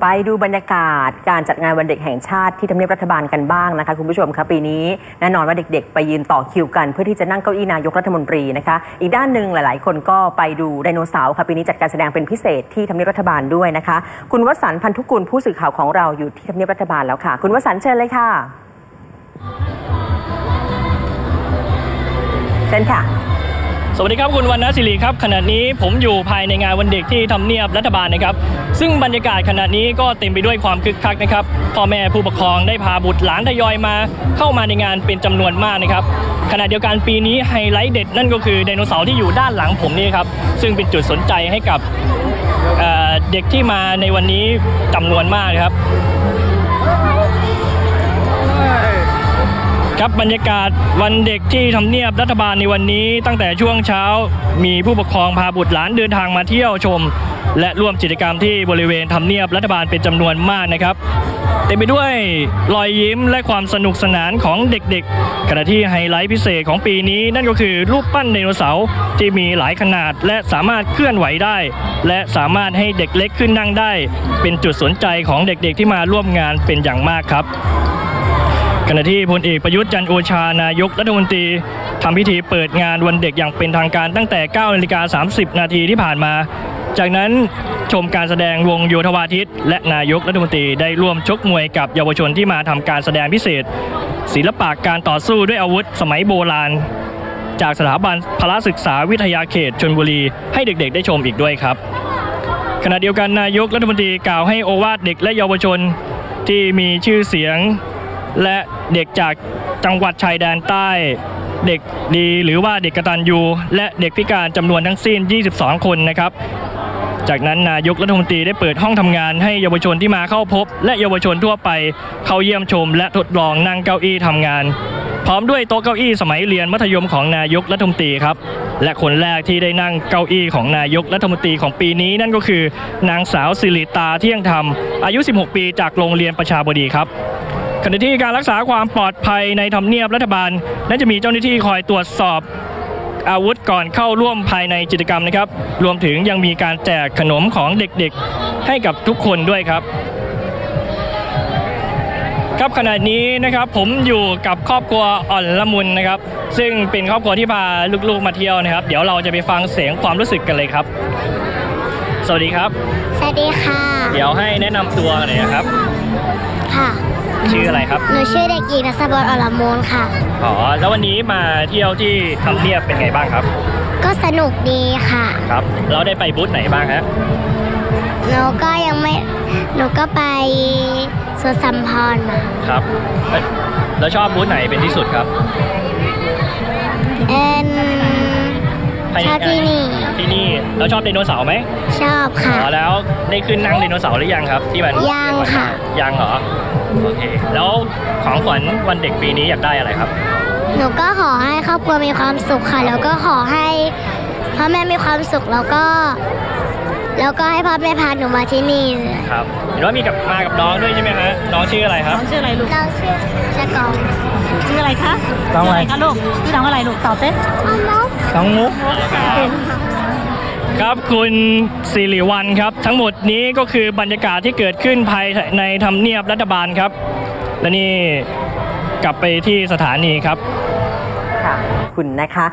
ไปดูบรรยากาศการจัดงานวันเด็กแห่งชาติที่ทำเนียบรัฐบาลกันบ้างนะคะคุณผู้ชมคะปีนี้แน่นอนว่าเด็กๆ ไปยืนต่อคิวกันเพื่อที่จะนั่งเก้าอี้นายกรัฐมนตรีนะคะอีกด้านหนึ่งหลายๆ คนก็ไปดูไดโนเสาร์ค่ะปีนี้จัดการแสดงเป็นพิเศษที่ทำเนียบรัฐบาลด้วยนะคะ คุณวสันต์พันธุกุลผู้สื่อข่าวของเราอยู่ที่ทำเนียบรัฐบาลแล้วค่ะ คุณวสันต์เชิญเลยค่ะเชิญค่ะสวัสดีครับคุณวรรณศิริครับขณะนี้ผมอยู่ภายในงานวันเด็กที่ทำเนียบรัฐบาลนะครับ ซึ่งบรรยากาศขณะนี้ก็เต็มไปด้วยความคึกคักนะครับพ่อแม่ผู้ปกครองได้พาบุตรหลานทยอยมา เข้ามาในงานเป็นจำนวนมากนะครับขณะเดียวกันปีนี้ไฮไลท์เด็ดนั่นก็คือไดโนเสาร์ที่อยู่ด้านหลังผมนี่ครับซึ่งเป็นจุดสนใจให้กับเเด็กที่มาในวันนี้จำนวนมากครับ ครับบรรยากาศวันเด็กที่ทำเนียบรัฐบาลในวันนี้ ตั้งแต่ช่วงเช้ามีผู้ปกครองพาบุตรหลานเดินทางมาเที่ยวชม และร่วมกิจกรรมที่บริเวณทำเนียบรัฐบาลเป็นจำนวนมากนะครับเต็มไปด้วยรอยยิ้มและความสนุกสนานของเด็กๆขณะที่ไฮไลท์พิเศษของปีนี้ นั่นก็คือรูปปั้นไดโนเสาร์ที่มีหลายขนาดและสามารถเคลื่อนไหวได้ และสามารถให้เด็กเล็กขึ้นนั่งได้ เป็นจุดสนใจของเด็กๆที่มาร่วมงานเป็นอย่างมากครับ ขณะที่พลเอกประยุทธ์จันโอชานายกรัฐมนตรีทำพิธีเปิดงานวันเด็กอย่างเป็นทางการตั้งแต่9นาฬิกา30 นาทีที่ผ่านมา จากนั้นชมการแสดงวงโยธวาทิต และนายกรัฐมนตรีได้ร่วมชกมวยกับเยาวชนที่มาทำการแสดงพิเศษ ศิลปะการต่อสู้ด้วยอาวุธสมัยโบราณ จากสถาบันพละศึกษาวิทยาเขตชนบุรี ให้เด็กๆ ได้ชมอีกด้วยครับ ขณะเดียวกันนายกรัฐมนตรีกล่าวให้โอวาทเด็กและเยาวชนที่มีชื่อเสียง และเด็กจากจังหวัดชายแดนใต้ เด็กดีหรือว่าเด็กกตัญญูและเด็กพิการจำนวนทั้งสิ้น 22 คนนะครับ จากนั้นนายกรัฐมนตรีได้เปิดห้องทำงานให้เยาวชนที่มาเข้าพบ และเยาวชนทั่วไปเข้าเยี่ยมชม และทดลองนั่งเก้าอี้ทำงาน พร้อมด้วยโต๊ะเก้าอี้สมัยเรียนมัธยมของนายกรัฐมนตรีครับและคนแรกที่ได้นั่งเก้าอี้ของนายกรัฐมนตรีของปีนี้นั่นก็คือนางสาวสิริตาเที่ยงธรรม อายุ 16 ปีจากโรงเรียนประชาบดีครับ ขณะที่การรักษาความปลอดภัยในทำเนียบรัฐบาลนั้นจะมีเจ้าหน้าที่คอยตรวจสอบอาวุธก่อนเข้าร่วมภายในกิจกรรมนะครับ รวมถึงยังมีการแจกขนมของเด็กๆ ให้กับทุกคนด้วยครับ ครับขณะนี้นะครับผมอยู่กับครอบครัวอ่อนละมุนนะครับ ซึ่งเป็นครอบครัวที่พาลูกๆมาเที่ยวนะครับ เดี๋ยวเราจะไปฟังเสียงความรู้สึกกันเลยครับ สวัสดีครับ สวัสดีค่ะ เดี๋ยวให้แนะนำตัวหน่อยนะครับ ค่ะ ชื่ออะไรครับ หนูชื่อเด็กหญิงนัสบอลอลมูลค่ะ อ๋อ แล้ววันนี้มาเที่ยวที่ทำเนียบเป็นไงบ้างครับ ก็สนุกดีค่ะ ครับ เราได้ไปบูธไหนบ้างฮะ หนูก็ยังไม่ หนูก็ไปสวนสัมพรมา ครับ แล้วแล้วชอบบูธไหนเป็นที่สุดครับ เอ็นภายในชอบที่นี่ ที่นี่แล้วชอบไดโนเสาร์ไหมชอบค่ะ อ๋อแล้วได้ขึ้นนั่งไดโนเสาร์หรือยังครับ ที่มันยังค่ะ ยังเหรอโอเคแล้วของขวัญวันเด็กปีนี้อยากได้อะไรครับ หนูก็ขอให้ครอบครัวมีความสุขค่ะ แล้วก็ขอให้พ่อแม่มีความสุขแล้วก็ แล้วก็ให้พ่อแม่พาหนูมาที่นี่ครับเห็นว่ามีกับมากับน้องด้วยใช่ไหมฮะน้องชื่ออะไรครับน้องชื่ออะไรลูกเราชื่อชะกองชื่ออะไรคะน้องอะไรชื่คะลูกชื่อน้องอะไรลูกตอบเต้น้องน้องมุก ครับคุณสิริวัลครับ ทั้งหมดนี้ก็คือบรรยากาศที่เกิดขึ้นภายในทำเนียบรัฐบาลครับ และนี่กลับไปที่สถานีครับ ค่ะ คุณนะคะ